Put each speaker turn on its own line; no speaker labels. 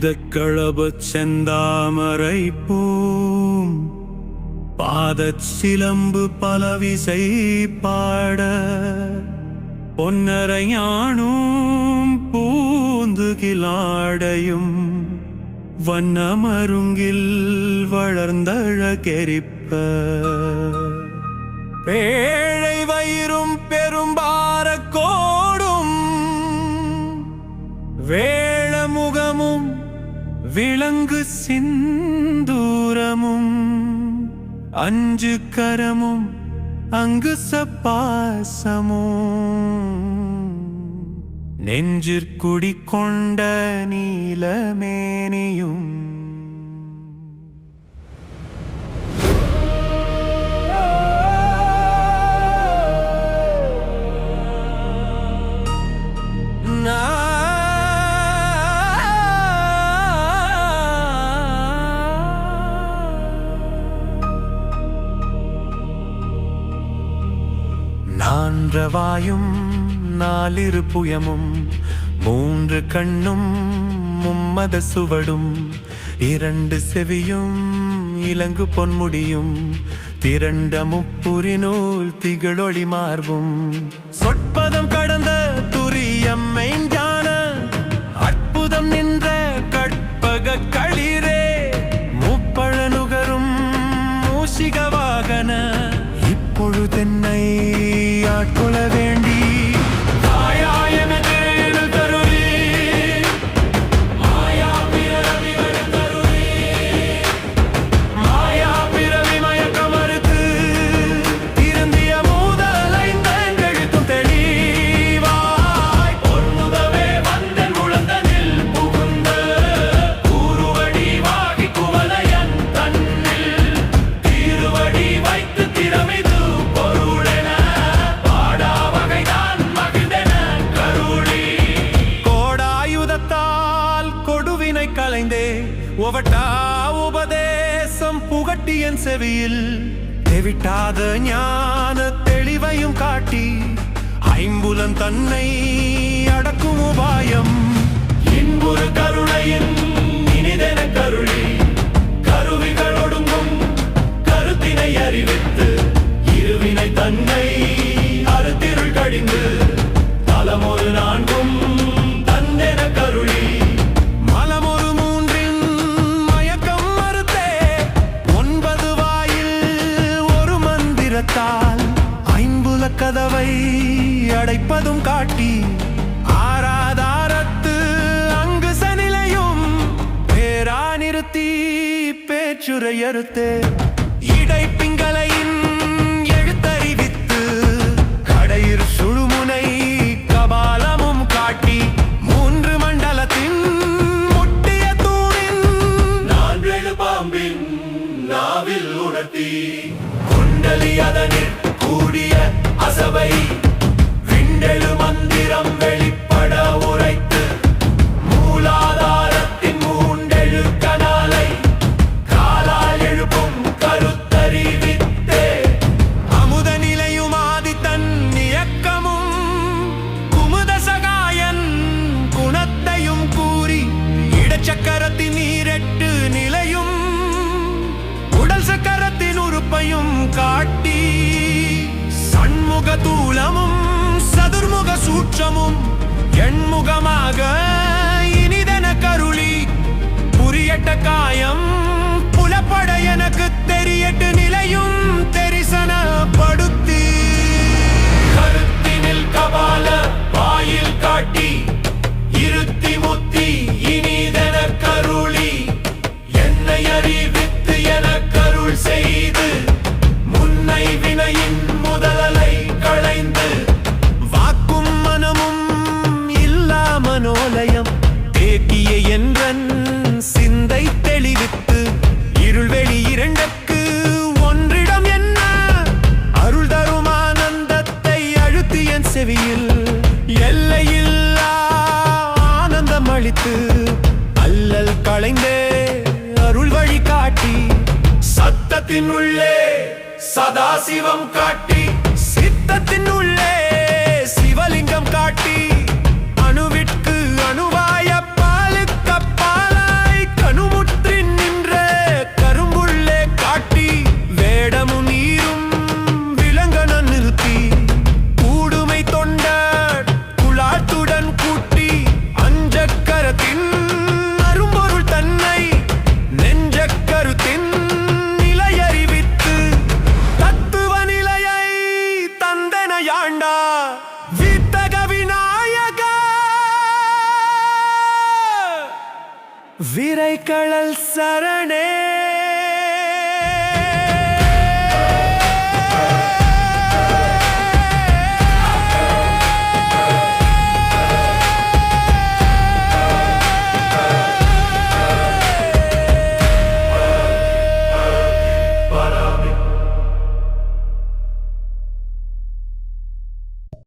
இதக்களபச் செந்தாமரை boom பாதச் சிலம்பு பலவிசை பாட பொன்னரையானும் பூந்து பூந்துகிலாடையும் வண்ணமருங்கில் வளர்ந்தழகெரிப்ப. பேழை வயிறும் விளங்கு சிந்தூரமும் அஞ்சு கரமும் அங்கு சப்பாசமும். நெஞ்சிற்குடி கொண்ட நீலமேனியும் நான்றவாயும் நாலிரு புயமும் மூன்று கண்ணும் மும்மத சுவடும். இரண்டு செவியும் இலங்கு பொன்முடியும் திரண்ட முப்புரி நூல் திகழொளி மார்பும். சொற்பதம் கடந்த துரியம் என் செவியில் தெவிட்டாத ஞான தெளிவையும் காட்டி ஐம்புலன் தன்னை அடக்கும் உபாயம். இன்புறு கருணையின் கதவை அடைப்பதும் காட்டி ஆராதாரத்து அங்கு சனிலையும் பேரா நிறுத்தி பேச்சுரையறுத்தே இடை எழுத்தறிவித்து கடையிற் சுழுமுனை கபாலமும் காட்டி மூன்று மண்டலத்தின் முட்டிய தூணின் நான்கு பாம்பின் நாவில் உணர்த்தி குண்டலி அதனில் கூடிய அசபை விண்டெழு மந்திரம் வெளிப்பட உரைத்து. மூலாதாரத்தின் மூண்டெழு கனாலை. காலால் எழுப்பும் கருத்தறிவித்தே. அமுத நிலையும் ஆதித்தன் இயக்கமும். குமுத சகாயன் குணத்தையும் கூறி இடச்சக்கரத்தின் நீரெட்டு நிலையும். உடல் சக்கரத்தின் உறுப்பையும் காட்டி முக தூலமும் சதுர்முக சூற்றமும் எண்முகமாக இனிதன கருளி புரியட்ட காயம் புலப்பட எனக்கு தெரியட்டு நிலையும். சித்தத்தின் உள்ளே சதாசிவம் காட்டி சித்தத்தின்
விரைக்கடல் சரணே